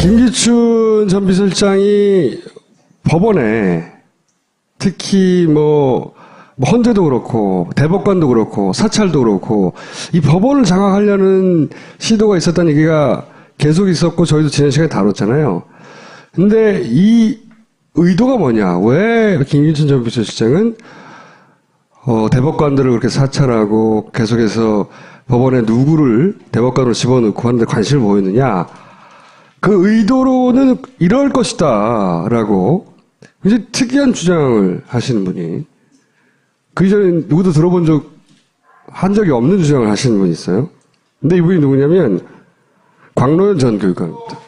김기춘 전 비서실장이 법원에 특히 뭐, 뭐 헌재도 그렇고 대법관도 그렇고 사찰도 그렇고 이 법원을 장악하려는 시도가 있었다는 얘기가 계속 있었고 저희도 지난 시간에 다뤘잖아요. 근데 이 의도가 뭐냐? 왜 김기춘 전 비서실장은 어, 대법관들을 그렇게 사찰하고 계속해서 법원에 누구를 대법관으로 집어넣고 하는데 관심을 보였느냐? 그 의도로는 이럴 것이다. 라고 굉장히 특이한 주장을 하시는 분이 그 이전에 누구도 들어본 적, 한 적이 없는 주장을 하시는 분이 있어요. 근데 이분이 누구냐면 광로현 전 교육감입니다.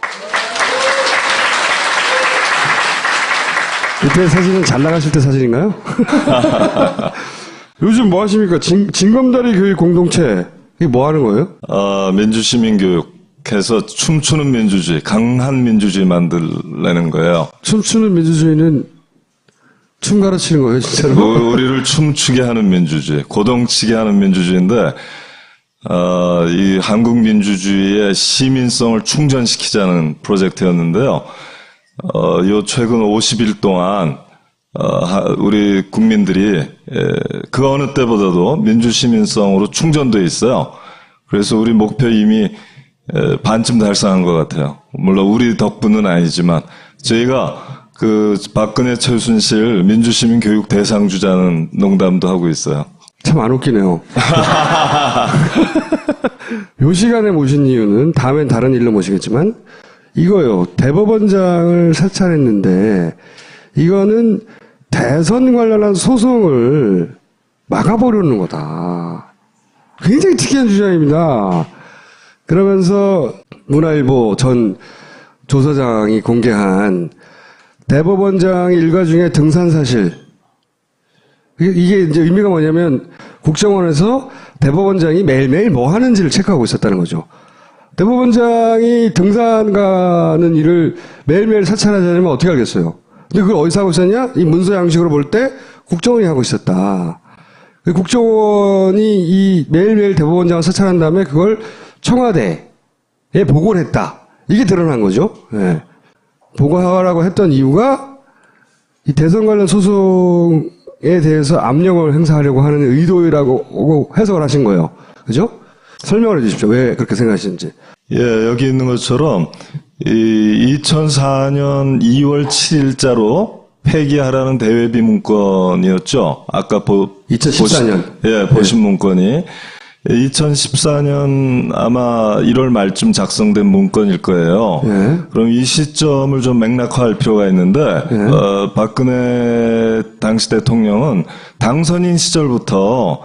그때 사진은 잘 나가실 때 사진인가요? 요즘 뭐 하십니까? 진, 진검다리 교육 공동체. 이게 뭐 하는 거예요? 어, 민주시민교육 해서 춤추는 민주주의, 강한 민주주의 만들려는 거예요. 춤추는 민주주의는 춤 가르치는 거예요, 진짜로? 우- 우리를 춤추게 하는 민주주의, 고동치게 하는 민주주의인데, 어, 이 한국 민주주의의 시민성을 충전시키자는 프로젝트였는데요. 어, 요 최근 50일 동안 어, 하- 우리 국민들이 에, 그 어느 때보다도 민주시민성으로 충전돼 있어요. 그래서 우리 목표 이미 에, 반쯤 달성한 것 같아요. 물론 우리 덕분은 아니지만 저희가 그 박근혜 최순실 민주시민 교육 대상 주자는 농담도 하고 있어요. 참 안 웃기네요. 요 시간에 모신 이유는 다음엔 다른 일로 모시겠지만 이거요. 대법원장을 사찰했는데 이거는 대선 관련한 소송을 막아보려는 거다. 굉장히 특이한 주장입니다. 그러면서 문화일보 전 조사장이 공개한 대법원장 일가 중에 등산 사실 이게- 이제 의미가 뭐냐면 국정원에서 대법원장이 매일매일 뭐 하는지를 체크하고 있었다는 거죠. 대법원장이 등산 가는 일을 매일매일 사찰하자면 어떻게 알겠어요? 근데 그걸 어디서 하고 있었냐? 이 문서 양식으로 볼 때 국정원이 하고 있었다. 그 국정원이 이 매일매일 대법원장을 사찰한 다음에 그걸 청와대에 보고를 했다. 이게 드러난 거죠. 예. 보고하라고 했던 이유가 이 대선 관련 소송에 대해서 압력을 행사하려고 하는 의도라고 해석을 하신 거예요. 그죠? 설명을 해 주십시오. 왜 그렇게 생각하시는지. 예, 여기 있는 것처럼 이 2004년 2월 7일자로 폐기하라는 대외비 문건이었죠. 아까 보, 2014 년. 보시- 예, 보신 문건이 2014년 아마 1월 말쯤 작성된 문건일 거예요. 예. 그럼 이 시점을 좀 맥락화할 필요가 있는데 예. 어, 박근혜 당시 대통령은 당선인 시절부터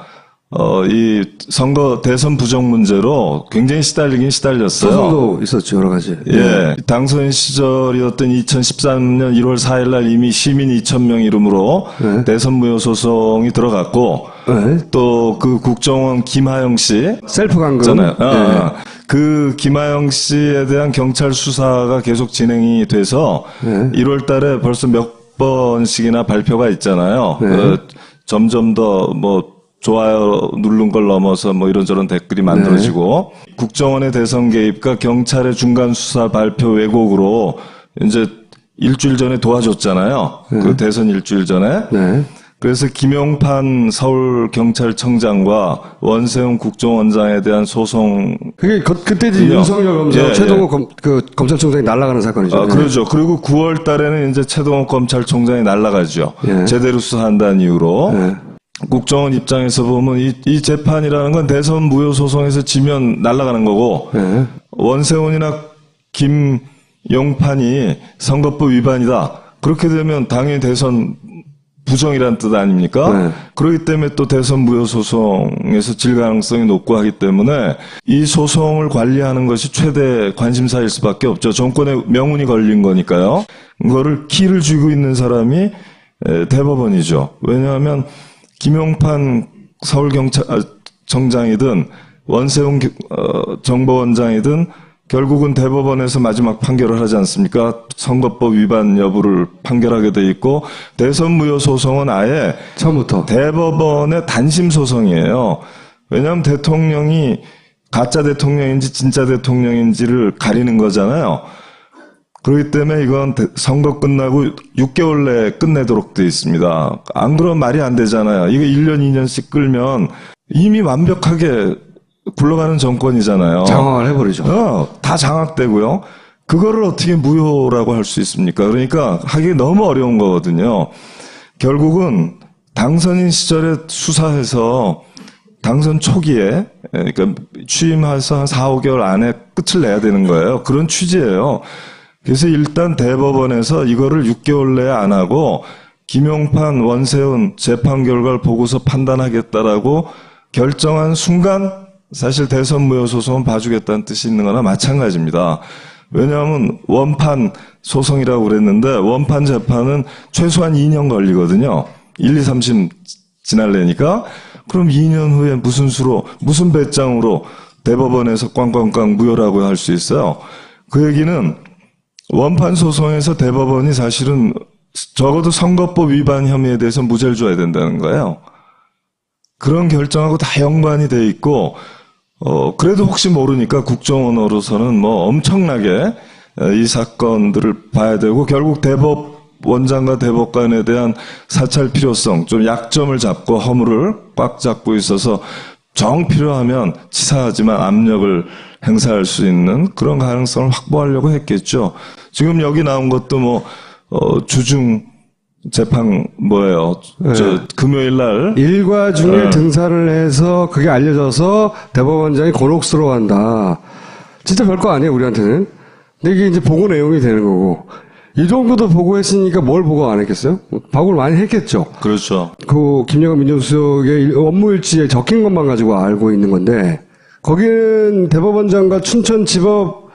어, 이 선거 대선 부정 문제로 굉장히 시달리긴 시달렸어요. 소송도 있었죠. 여러 가지. 예, 당선 시절이었던 2013년 1월 4일 날 이미 시민 2,000명 이름으로 네. 대선 무효 소송이 들어갔고 네. 또그 국정원 김하영 씨 셀프 감금. 있잖아요. 아, 예. 아. 그 김하영 씨에 대한 경찰 수사가 계속 진행이 돼서 네. 1월 달에 벌써 몇 번씩이나 발표가 있잖아요. 네. 그 점점 더뭐 좋아요 누른 걸 넘어서 뭐 이런저런 댓글이 만들어지고 네. 국정원의 대선 개입과 경찰의 중간 수사 발표 왜곡으로 이제 일주일 전에 도와줬잖아요. 그 대선 일주일 전에. 네. 그래서 김용판 서울경찰청장과 원세훈 국정원장에 대한 소송 그게 그, 그때 이제? 윤석열 검사, 예, 최동호 예. 검, 그 검찰총장이 날아가는 사건이죠. 아, 예. 그러죠. 그리고 9월 달에는 이제 최동호 검찰총장이 날아가죠. 예. 제대로 수사한다는 이유로. 예. 국정원 입장에서 보면 이, 이 재판이라는 건 대선 무효 소송에서 지면 날아가는 거고 예. 원세훈이나 김용판이 선거법 위반이다. 그렇게 되면 당연히 대선 부정이라는 뜻 아닙니까? 네. 그렇기 때문에 또 대선 무효 소송에서 질 가능성이 높고 하기 때문에 이 소송을 관리하는 것이 최대 관심사일 수밖에 없죠. 정권의 명운이 걸린 거니까요. 그거를 키를 쥐고 있는 사람이 에, 대법원이죠. 왜냐하면 김용판 서울경찰청장이든 원세훈 기- 어, 정보원장이든 결국은 대법원에서 마지막 판결을 하지 않습니까? 선거법 위반 여부를 판결하게 돼 있고 대선 무효 소송은 아예 처음부터. 대법원의 단심 소송이에요. 왜냐하면 대통령이 가짜 대통령인지 진짜 대통령인지를 가리는 거잖아요. 그렇기 때문에 이건 대- 선거 끝나고 6개월 내에 끝내도록 돼 있습니다. 안 그러면 말이 안 되잖아요. 이거 1년, 2년씩 끌면 이미 완벽하게 굴러가는 정권이잖아요. 장악을 해버리죠. 어, 다 장악되고요. 그거를 어떻게 무효라고 할 수 있습니까? 그러니까 하기 너무 어려운 거거든요. 결국은 당선인 시절에 수사해서 당선 초기에 그러니까 취임해서 한 4, 5개월 안에 끝을 내야 되는 거예요. 그런 취지예요. 그래서 일단 대법원에서 이거를 6개월 내에 안 하고 김용판, 원세훈 재판 결과를 보고서 판단하겠다라고 결정한 순간 사실 대선 무효 소송은 봐주겠다는 뜻이 있는 거나 마찬가지입니다. 왜냐하면 원판 소송이라고 그랬는데 원판 재판은 최소한 2년 걸리거든요. 1, 2, 3심 지날래니까 그럼 2년 후에 무슨 수로 무슨 배짱으로 대법원에서 꽝꽝꽝 무효라고 할 수 있어요. 그 얘기는 원판 소송에서 대법원이 사실은 적어도 선거법 위반 혐의에 대해서 무죄를 줘야 된다는 거예요. 그런 결정하고 다 연관이 돼 있고 어 그래도 혹시 모르니까 국정원으로서는 뭐 엄청나게 어, 이 사건들을 봐야 되고 결국 대법 원장과 대법관에 대한 사찰 필요성 좀 약점을 잡고 허물을 꽉 잡고 있어서 정 필요하면 치사하지만 압력을 행사할 수 있는 그런 가능성을 확보하려고 했겠죠. 지금 여기 나온 것도 뭐 어, 주중 재판 뭐예요? 저 금요일 날 일과 중에 네. 등산을 해서 그게 알려져서 대법원장이 곤혹스러워한다. 진짜 별거 아니에요, 우리한테는. 근데 이게 이제 보고 내용이 되는 거고. 이 정도도 보고했으니까 뭘 보고 안 했겠어요? 보고를 많이 했겠죠. 그렇죠. 그 김영환 민정수석의 일- 업무일지에 적힌 것만 가지고 알고 있는 건데 거기는 대법원장과 춘천지법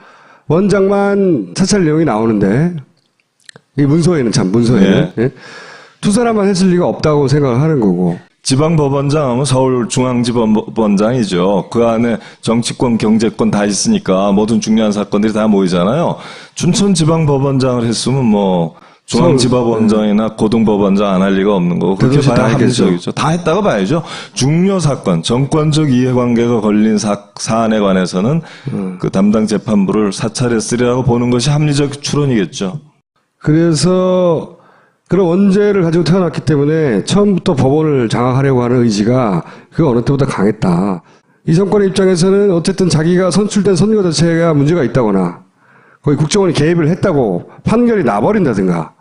원장만 사찰 내용이 나오는데 이 문서에는 참 문서에는 예? 두 사람만 했을 리가 없다고 생각을 하는 거고 지방법원장 하면 서울중앙지법원장이죠. 그 안에 정치권, 경제권 다 있으니까 모든 중요한 사건들이 다 모이잖아요. 춘천지방법원장을 했으면 뭐 중앙지법원장이나 고등법원장 안 할 리가 없는 거고 그렇게 봐야. 합리적이죠. 다 했다고 봐야죠. 중요 사건, 정권적 이해관계가 걸린 사, 사안에 관해서는 음. 그 담당 재판부를 사찰했으리라고 보는 것이 합리적 추론이겠죠. 그래서 그런 원죄를 가지고 태어났기 때문에 처음부터 법원을 장악하려고 하는 의지가 그 어느 때보다 강했다. 이 정권의 입장에서는 어쨌든 자기가 선출된 선거 자체가 문제가 있다거나 거기 국정원이 개입을 했다고 판결이 나버린다든가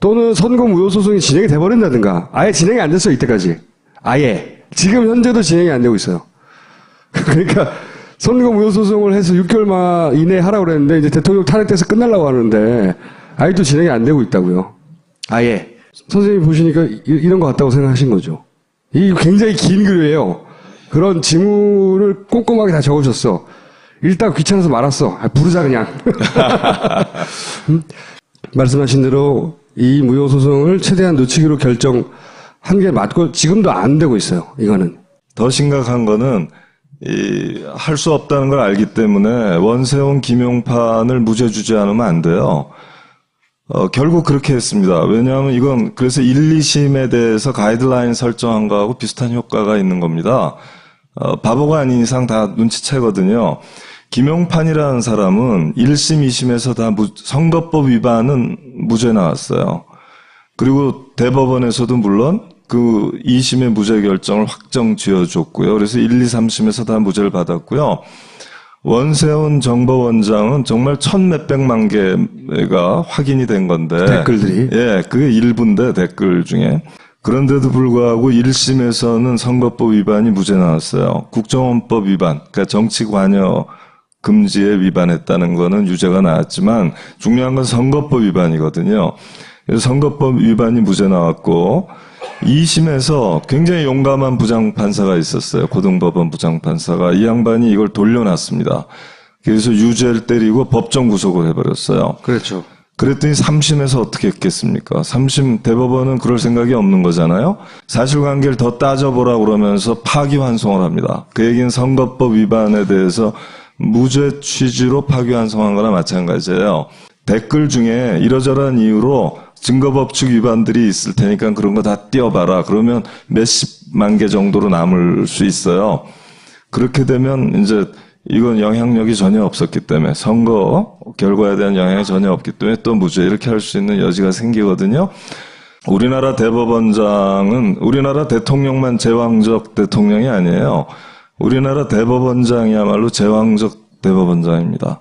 또는 선거 무효 소송이 진행이 돼버린다든가 아예 진행이 안 됐어요 이때까지 아예 지금 현재도 진행이 안 되고 있어요. 그러니까 선거 무효 소송을 해서 6개월 마 이내에 하라고 그랬는데 이제 대통령 탄핵돼서 끝날라고 하는데 아직도 진행이 안 되고 있다고요. 아예. 선생님이 보시니까 이- 이런 것 같다고 생각하신 거죠. 이 굉장히 긴 글이에요. 그런 지문을 꼼꼼하게 다 적으셨어. 일단 귀찮아서 말았어. 아, 부르자 그냥. 음? 말씀하신 대로 이 무효 소송을 최대한 늦추기로 결정한 게 맞고 지금도 안 되고 있어요. 이거는. 더 심각한 거는 할수 없다는 걸 알기 때문에 원세훈 김용판을 무죄 주지 않으면 안 돼요. 어, 결국 그렇게 했습니다. 왜냐하면 이건 그래서 1, 2심에 대해서 가이드라인 설정한 거하고 비슷한 효과가 있는 겁니다. 어, 바보가 아닌 이상 다 눈치채거든요. 김용판이라는 사람은 1심, 2심에서 다 무- 선거법 위반은 무죄 나왔어요. 그리고 대법원에서도 물론 그 2심의 무죄 결정을 확정 지어줬고요. 그래서 1, 2, 3심에서 다 무죄를 받았고요. 원세훈 정보원장은 정말 천 몇백만 개가 확인이 된 건데. 댓글들이. 예, 그게 일부인데 댓글 중에. 그런데도 불구하고 1심에서는 선거법 위반이 무죄 나왔어요. 국정원법 위반, 그러니까 정치 관여 금지에 위반했다는 거는 유죄가 나왔지만 중요한 건 선거법 위반이거든요. 그래서 선거법 위반이 무죄 나왔고 2심에서 굉장히 용감한 부장판사가 있었어요. 고등법원 부장판사가 이 양반이 이걸 돌려놨습니다. 그래서 유죄를 때리고 법정 구속을 해버렸어요. 그렇죠. 그랬더니 3심에서 어떻게 했겠습니까? 3심 대법원은 그럴 생각이 없는 거잖아요. 사실관계를 더 따져보라 그러면서 파기환송을 합니다. 그 얘기는 선거법 위반에 대해서 무죄 취지로 파기환송한 거나 마찬가지예요. 댓글 중에 이러저러한 이유로 증거법칙 위반들이 있을 테니까 그런 거 다 띄워봐라. 그러면 몇십만 개 정도로 남을 수 있어요. 그렇게 되면 이제 이건 영향력이 전혀 없었기 때문에 선거 결과에 대한 영향이 전혀 없기 때문에 또 무죄 이렇게 할 수 있는 여지가 생기거든요. 우리나라 대법원장은 우리나라 대통령만 제왕적 대통령이 아니에요. 우리나라 대법원장이야말로 제왕적 대법원장입니다.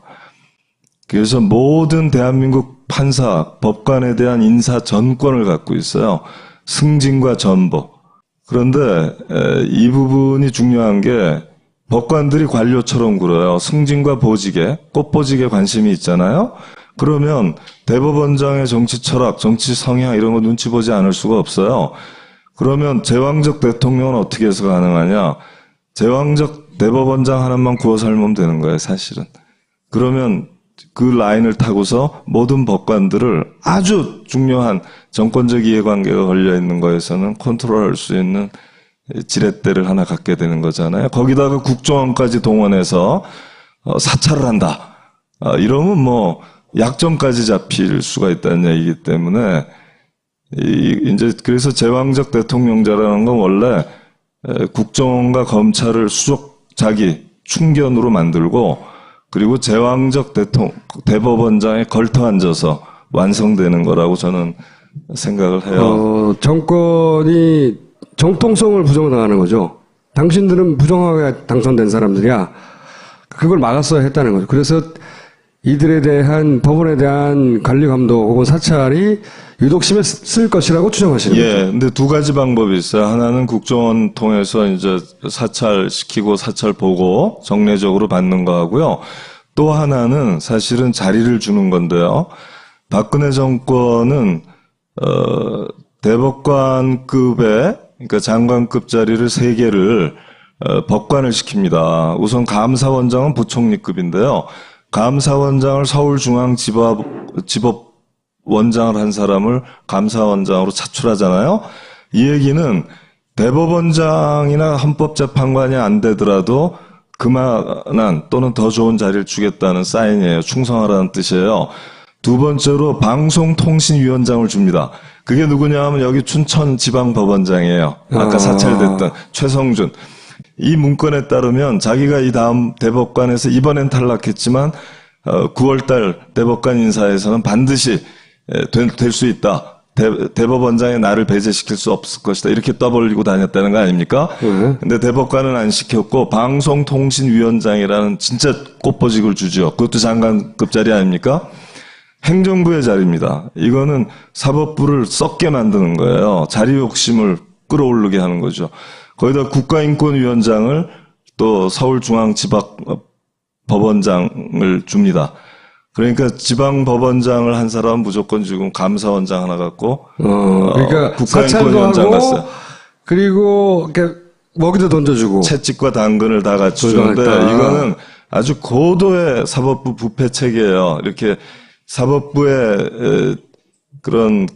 그래서 모든 대한민국 판사, 법관에 대한 인사 전권을 갖고 있어요. 승진과 전보. 그런데 에, 이 부분이 중요한 게 법관들이 관료처럼 굴어요. 승진과 보직에, 꽃보직에 관심이 있잖아요. 그러면 대법원장의 정치 철학, 정치 성향 이런 거 눈치 보지 않을 수가 없어요. 그러면 제왕적 대통령은 어떻게 해서 가능하냐? 제왕적 대법원장 하나만 구워 삶으면 되는 거예요, 사실은. 그러면 그 라인을 타고서 모든 법관들을 아주 중요한 정권적 이해관계가 걸려 있는 거에서는 컨트롤할 수 있는 지렛대를 하나 갖게 되는 거잖아요. 거기다가 국정원까지 동원해서 어, 사찰을 한다. 아, 이러면 뭐 약점까지 잡힐 수가 있다는 얘기이기 때문에 이, 이제 그래서 제왕적 대통령자라는 건 원래 에, 국정원과 검찰을 수족 자기 충견으로 만들고 그리고 제왕적 대통령 대법원장에 걸터 앉아서 완성되는 거라고 저는 생각을 해요. 어, 정권이 정통성을 부정당하는 거죠. 당신들은 부정하게 당선된 사람들이야. 그걸 막았어야 했다는 거죠. 그래서 이들에 대한 법원에 대한 관리 감독 혹은 사찰이 유독 심했을 것이라고 추정하시는 거죠. 예, 근데 두 가지 방법이 있어요. 하나는 국정원 통해서 이제 사찰 시키고 사찰 보고 정례적으로 받는 거 하고요. 또 하나는 사실은 자리를 주는 건데요. 박근혜 정권은 어 대법관급의 그러니까 장관급 자리를 세 개를 어, 법관을 시킵니다. 우선 감사원장은 부총리급인데요. 감사원장을 서울중앙지법 지법 원장을 한 사람을 감사원장으로 차출하잖아요. 이 얘기는 대법원장이나 헌법재판관이 안 되더라도 그만한 또는 더 좋은 자리를 주겠다는 사인이에요. 충성하라는 뜻이에요. 두 번째로 방송통신위원장을 줍니다. 그게 누구냐 하면 여기 춘천지방법원장이에요. 아까 아. 사찰됐던 최성준. 이 문건에 따르면 자기가 이 다음 대법관에서 이번엔 탈락했지만 어, 9월달 대법관 인사에서는 반드시 될 수 있다. 대, 법원장에 나를 배제시킬 수 없을 것이다. 이렇게 떠벌리고 다녔다는 거 아닙니까? 네. 근데 대법관은 안 시켰고 방송통신위원장이라는 진짜 꽃보직을 주죠. 그것도 장관급 자리 아닙니까? 행정부의 자리입니다. 이거는 사법부를 썩게 만드는 거예요. 자리 욕심을 끌어오르게 하는 거죠. 거기다 국가인권위원장을 또 서울중앙지방 법원장을 줍니다. 그러니까 지방법원장을 한 사람은 무조건 지금 감사원장 하나 갖고 어, 그러니까 어, 국가인권위원장 갔어요. 그리고 이렇게 먹이도 던져주고 채찍과 당근을 다 같이 주는데. 이거는 아주 고도의 사법부 부패 체계예요. 이렇게 사법부의 에, 그런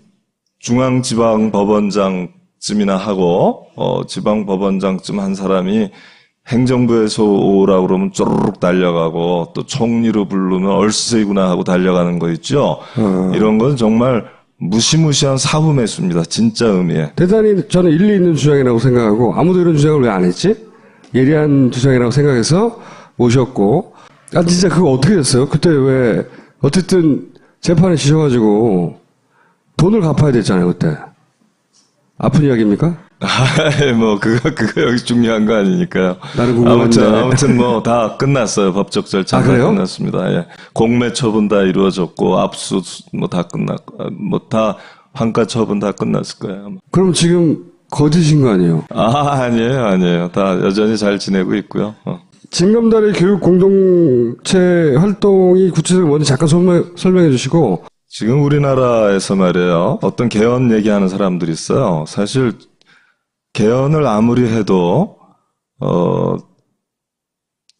중앙지방법원장 쯤이나 하고 어, 지방 법원장쯤 한 사람이 행정부에서 오라고 그러면 쪼르륵 달려가고 또 총리로 부르면 얼쑤이구나 하고 달려가는 거 있죠. 이런 건 정말 무시무시한 사후 매수입니다. 진짜 의미에. 대단히 저는 일리 있는 주장이라고 생각하고 아무도 이런 주장을 왜 안 했지? 예리한 주장이라고 생각해서 모셨고 아 진짜 그거 어떻게 됐어요? 그때 왜 어쨌든 재판에 지셔가지고 돈을 갚아야 됐잖아요 그때 아픈 이야기입니까? 뭐 그거 그거 여기 중요한 거 아니니까요. 나는 궁금한데. 아무튼 아무튼 뭐 다 끝났어요. 법적 절차 아? 끝났습니다. 예. 공매 처분 다 이루어졌고 압수 뭐 다 끝났고 뭐 다 환가 처분 다 끝났을 거예요. 아마. 그럼 지금 거짓인 거 아니에요? 아 아니에요 아니에요. 다 여전히 잘 지내고 있고요. 어. 진검다리 교육 공동체 활동이 구체적으로 뭔지 잠깐 설명, 설명해 주시고 지금 우리나라에서 말이에요. 어떤 개헌 얘기하는 사람들이 있어요. 사실 개헌을 아무리 해도 어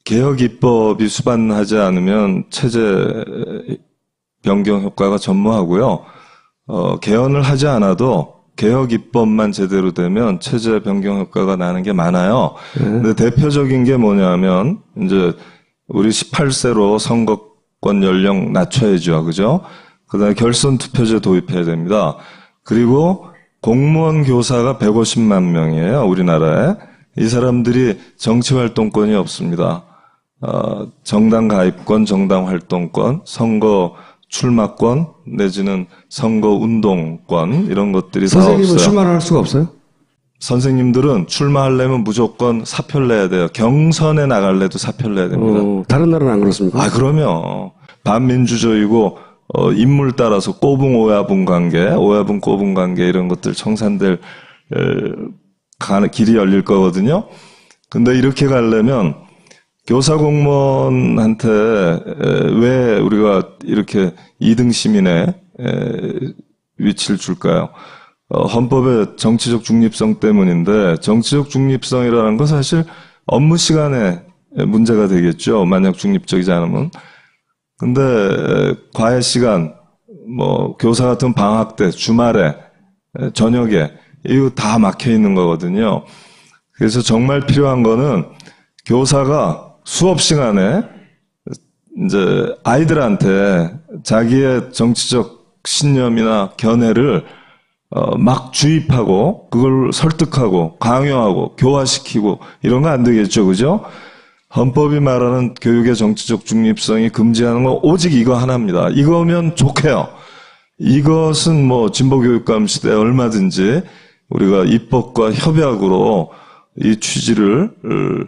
개혁 입법이 수반하지 않으면 체제 변경 효과가 전무하고요. 어 개헌을 하지 않아도 개혁 입법만 제대로 되면 체제 변경 효과가 나는 게 많아요. 근데 대표적인 게 뭐냐면 이제 우리 18세로 선거권 연령 낮춰야죠. 그죠? 그다음에 결선 투표제 도입해야 됩니다. 그리고 공무원 교사가 150만 명이에요. 우리나라에. 이 사람들이 정치 활동권이 없습니다. 어, 정당 가입권, 정당 활동권, 선거 출마권 내지는 선거 운동권 이런 것들이 다 선생님은. 출마를 할 수가 없어요? 선생님들은 출마하려면 무조건 사표를 내야 돼요. 경선에 나갈래도 사표를 내야 됩니다. 어, 다른 나라는 안 그렇습니까? 아, 그러면 반민주주의고 어, 인물 따라서 꼬붕 오야분 관계, 오야분 꼬붕 관계 이런 것들 청산될 길이 열릴 거거든요. 근데 이렇게 가려면 교사 공무원한테 에, 왜 우리가 이렇게 2등 시민의 에, 위치를 줄까요? 어, 헌법의 정치적 중립성 때문인데 정치적 중립성이라는 건 사실 업무 시간에 문제가 되겠죠. 만약 중립적이지 않으면. 근데 에, 과외 시간, 뭐 교사 같은 방학 때, 주말에, 에, 저녁에 이거 다 막혀 있는 거거든요. 그래서 정말 필요한 거는 교사가 수업 시간에 이제 아이들한테 자기의 정치적 신념이나 견해를 어, 막 주입하고 그걸 설득하고 강요하고 교화시키고 이런 거 안 되겠죠, 그죠? 헌법이 말하는 교육의 정치적 중립성이 금지하는 건 오직 이거 하나입니다. 이거면 좋게요. 이것은 뭐 진보교육감 시대에 얼마든지 우리가 입법과 협약으로 이 취지를 어,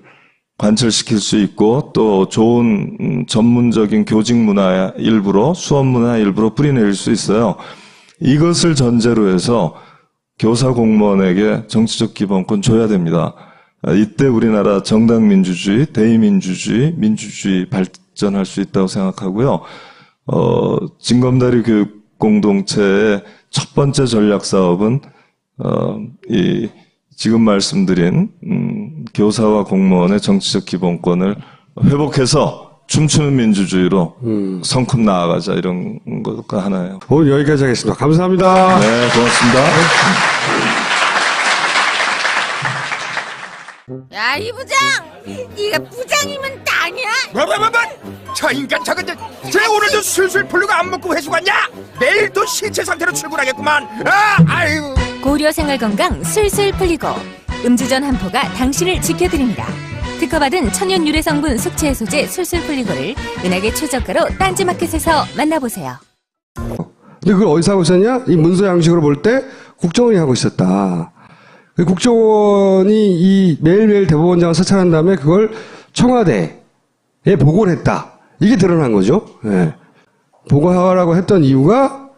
관철시킬 수 있고 또 좋은 음, 전문적인 교직 문화 일부로 수업 문화 일부로 뿌리내릴 수 있어요. 이것을 전제로 해서 교사 공무원에게 정치적 기본권 줘야 됩니다. 아, 이때 우리나라 정당 민주주의, 대의민주주의, 민주주의 발전할 수 있다고 생각하고요. 어, 진검다리 교육 공동체의 첫 번째 전략 사업은 어, 이 지금 말씀드린 음, 교사와 공무원의 정치적 기본권을 회복해서 춤추는 민주주의로 성큼 나아가자 이런 것가 하나예요. 오늘 여기까지 하겠습니다. 감사합니다. 네, 고맙습니다. 야, 이 부장! 네가 부장이면 땅이야? 뭐뭐뭐뭐 저 인간 저건 쟤 오늘도 술술 풀리고 안 먹고 회수 갔냐 내일도 신체 상태로 출근하겠구만 아 아유 고려 생활 건강 술술 풀리고 음주전 한 포가 당신을 지켜드립니다. 특허받은 천연 유래 성분 숙취 해소제 술술 풀리고를 은하계 최저가로 딴지마켓에서 만나보세요. 근데 그걸 어디서 하고 있었냐? 이 문서 양식으로 볼 때 국정원이 하고 있었다. 그 국정원이 이 매일매일 대법원장을 사찰한 다음에 그걸 청와대에 보고를 했다. 이게 드러난 거죠. 예. 보고하라고 했던 이유가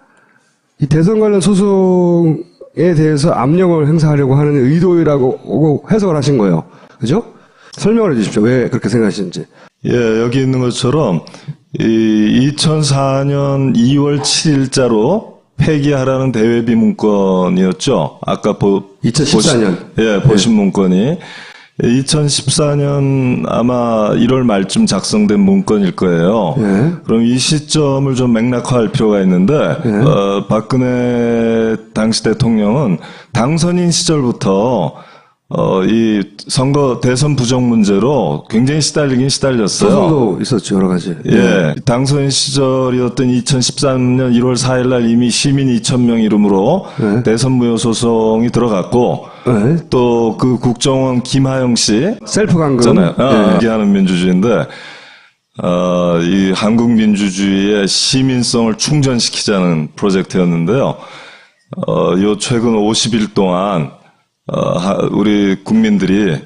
이 대선 관련 소송에 대해서 압력을 행사하려고 하는 의도라고 해석을 하신 거예요. 그죠? 설명을 해 주십시오. 왜 그렇게 생각하시는지. 예, 여기 있는 것처럼 이 2004년 2월 7일자로 폐기하라는 대외비 문건이었죠. 아까 보, 2014 년. 보신, 예, 보신 문건이 2014년 아마 1월 말쯤 작성된 문건일 거예요. 예. 그럼 이 시점을 좀 맥락화할 필요가 있는데 예. 어, 박근혜 당시 대통령은 당선인 시절부터 어, 이 선거 대선 부정 문제로 굉장히 시달리긴 시달렸어요. 소송도 있었죠. 여러 가지. 예, 당선 시절이었던 2013년 1월 4일 날 이미 시민 2,000명 이름으로 네. 대선 무효 소송이 들어갔고 네. 또그 국정원 김하영 씨 셀프. 있잖아요. 아, 예. 얘기하는 민주주의인데 어, 이 한국 민주주의의 시민성을 충전시키자는 프로젝트였는데요. 어, 요 최근 50일 동안 어, 하- 우리 국민들이 에,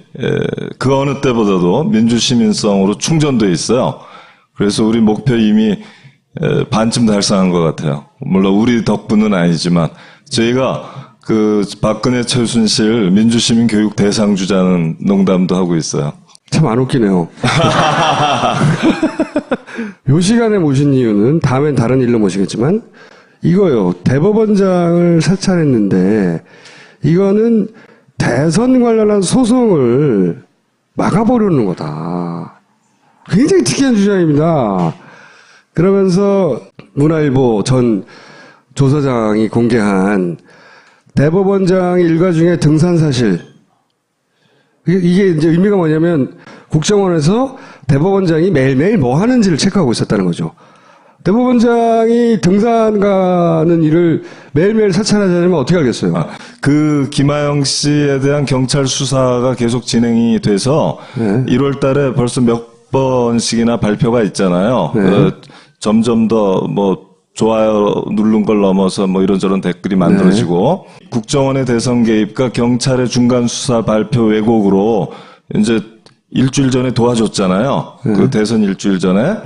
그 어느 때보다도 민주시민성으로 충전돼 있어요. 그래서 우리 목표 이미 에, 반쯤 달성한 것 같아요. 물론 우리 덕분은 아니지만 저희가 그 박근혜 최순실 민주시민 교육 대상 주자는 농담도 하고 있어요. 참 안 웃기네요. 요 시간에 모신 이유는 다음엔 다른 일로 모시겠지만 이거요. 대법원장을 사찰했는데 이거는 대선 관련한 소송을 막아보려는 거다. 굉장히 특이한 주장입니다. 그러면서 문화일보 전 조사장이 공개한 대법원장 일가 중에 등산 사실 이게 이제 의미가 뭐냐면 국정원에서 대법원장이 매일매일 뭐 하는지를 체크하고 있었다는 거죠. 대법원장이 등산 가는 일을 매일매일 사찰하자면 어떻게 알겠어요? 그 김하영 씨에 대한 경찰 수사가 계속 진행이 돼서 네. 1월 달에 벌써 몇 번씩이나 발표가 있잖아요. 네. 그 점점 더 뭐 좋아요 누른 걸 넘어서 뭐 이런저런 댓글이 만들어지고 네. 국정원의 대선 개입과 경찰의 중간 수사 발표 왜곡으로 이제 일주일 전에 도와줬잖아요. 그 대선 일주일 전에.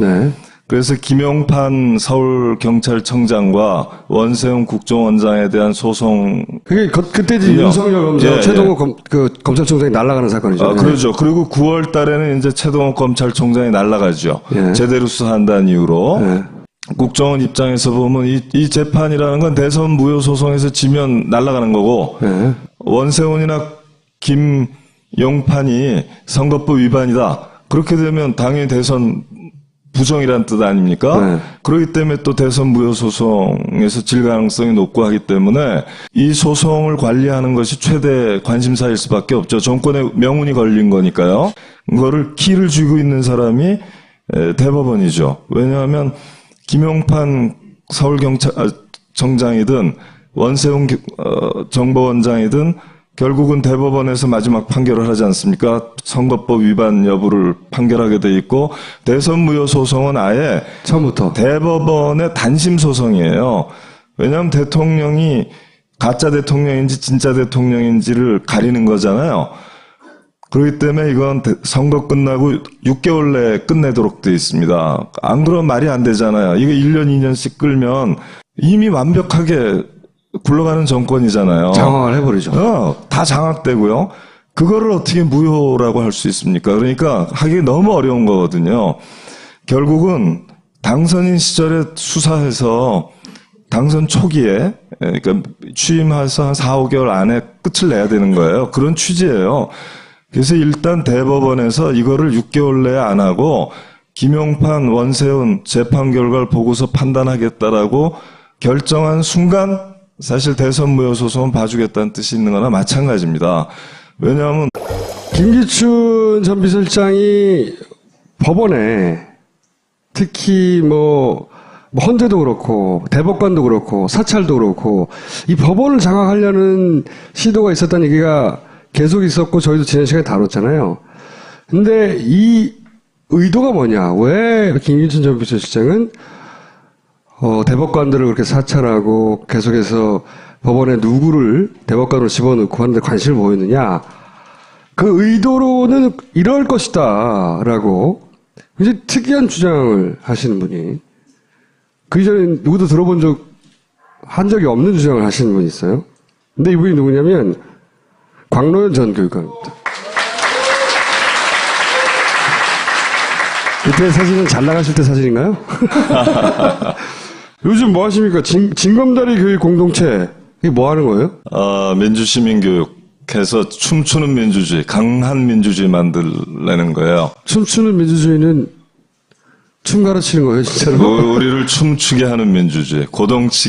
네. 그래서 김용판 서울경찰청장과 원세훈 국정원장에 대한 소송 그게 그, 그때. 윤석열 검사, 예, 최동호 예. 검, 그 검찰총장이 날아가는 사건이죠. 아, 예. 그러죠. 그리고 9월 달에는 이제 최동호 검찰총장이 날아가죠. 예. 제대로 수사한다는 이유로. 예. 국정원 입장에서 보면 이, 이 재판이라는 건 대선 무효 소송에서 지면 날아가는 거고 예. 원세훈이나 김용판이 선거법 위반이다. 그렇게 되면 당연히 대선 부정이란 뜻 아닙니까? 네. 그렇기 때문에 또 대선 무효 소송에서 질 가능성이 높고 하기 때문에 이 소송을 관리하는 것이 최대 관심사일 수밖에 없죠. 정권의 명운이 걸린 거니까요. 그거를 키를 쥐고 있는 사람이 에, 대법원이죠. 왜냐하면 김용판 서울경찰청장이든 원세훈 기- 어, 정보원장이든 결국은 대법원에서 마지막 판결을 하지 않습니까? 선거법 위반 여부를 판결하게 돼 있고 대선 무효 소송은 아예 처음부터. 대법원의 단심 소송이에요. 왜냐하면 대통령이 가짜 대통령인지 진짜 대통령인지를 가리는 거잖아요. 그렇기 때문에 이건 대- 선거 끝나고 6개월 내에 끝내도록 돼 있습니다. 안 그러면 말이 안 되잖아요. 이거 1년, 2년씩 끌면 이미 완벽하게 굴러가는 정권이잖아요. 장황을 해버리죠. 어, 다 장악되고요. 그거를 어떻게 무효라고 할 수 있습니까? 그러니까 하기 너무 어려운 거거든요. 결국은 당선인 시절에 수사해서 당선 초기에 에, 그러니까 취임해서 한 4, 5개월 안에 끝을 내야 되는 거예요. 그런 취지예요. 그래서 일단 대법원에서 이거를 6개월 내에 안 하고 김용판, 원세훈 재판 결과를 보고서 판단하겠다라고 결정한 순간 사실 대선 무효 소송은 봐주겠다는 뜻이 있는 거나 마찬가지입니다. 왜냐하면 김기춘 전 비서실장이 법원에 특히 뭐, 뭐 헌재도 그렇고 대법관도 그렇고 사찰도 그렇고 이 법원을 장악하려는 시도가 있었다는 얘기가 계속 있었고 저희도 지난 시간에 다뤘잖아요. 근데 이 의도가 뭐냐? 왜 김기춘 전 비서실장은 어, 대법관들을 그렇게 사찰하고 계속해서 법원에 누구를 대법관으로 집어넣고 하는데 관심을 보였느냐? 그 의도로는 이럴 것이다. 라고 굉장히 특이한 주장을 하시는 분이 그 이전에 누구도 들어본 적, 한 적이 없는 주장을 하시는 분이 있어요. 근데 이분이 누구냐면 광로현 전 교육감입니다. 그때 사진은 잘 나가실 때 사진인가요? 요즘 뭐 하십니까? 진, 진검다리 교육 공동체. 이게 뭐 하는 거예요? 어, 민주시민교육 해서 춤추는 민주주의, 강한 민주주의 만들려는 거예요. 춤추는 민주주의는 춤 가르치는 거예요, 진짜로? 우리를 춤추게 하는 민주주의, 고동치